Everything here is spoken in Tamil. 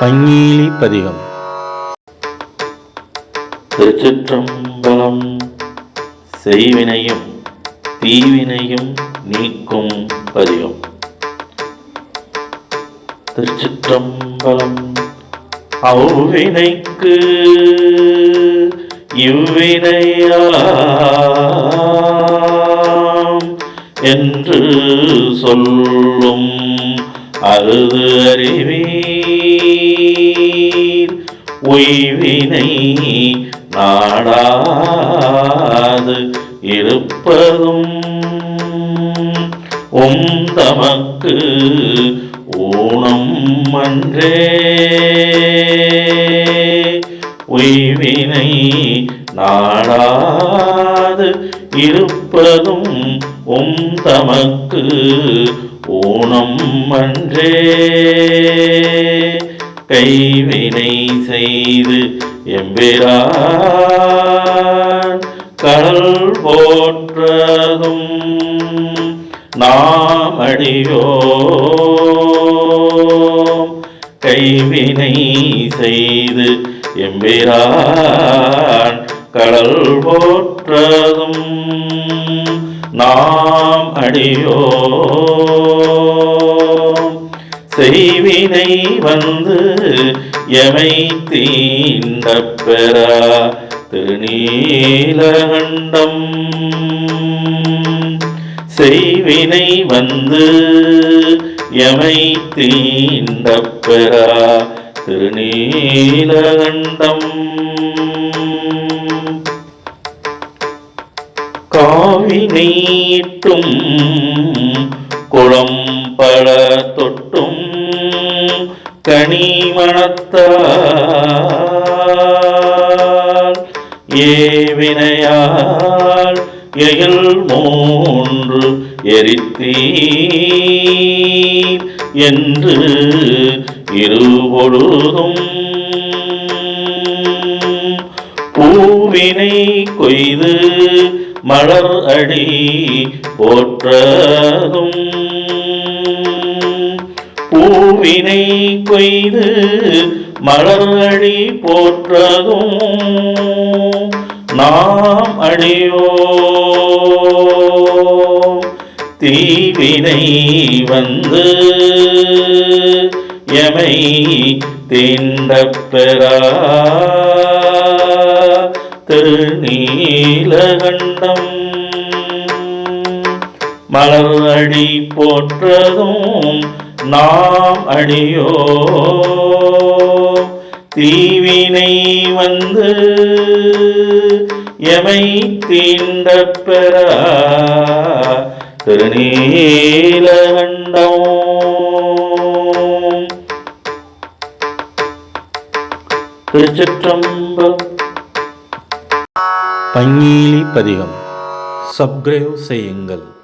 பங்கீலி பதிகம் திருச்சிற்றம்பலம் செய்வினையும் தீவினையும் நீக்கும் பதிகம். திருச்சிற்றம்பலம் அவ்வினைக்கு இவ்வினையாம் என்று சொல்லும் அறுது அறிவீர் உய்வினை நாடாது இருப்பதும் உம் தமக்கு ஊனம் அன்றே. உய்வினை நாடாது இருப்பதும் உம் தமக்கு ஊனம் அன்றே. கைவினை செய்து எம்பிரான் கடல் போற்றதும் நாம் அடியோ கைவினை செய்து எம்பிரான் கடல் போற்றதும் நாம் அடியோ. செய்வினை வந்து எமை தீண்ட பெறா திருநீலகண்டம். செய்வினை வந்து எமை தீண்ட பெறா திருநீலகண்டம். காவினை நீட்டும் குளம் பல தொட்டும் கனிமணத்தால் ஏவினையால் எயில் மூன்று எரித்தீர் என்று இருபொழுதும் பூவினை கொய்து மலர் அடி போற்றதும் பூவினை கொய்து மலர் அடி போற்றதும் நாம் அடியோ தீவினை வந்து எமை தீண்ட பெறா. திரு திருநீலகண்டம் மலர் அடி போற்றதும் நாம் அடியோ. தீவினை வந்து எமை தீண்ட பெறா திருநீலகண்டம். திருச்சிற்றம்பலம். பங்கீலி பதிகம். சப்ஸ்கிரைப் செய்யுங்கள்.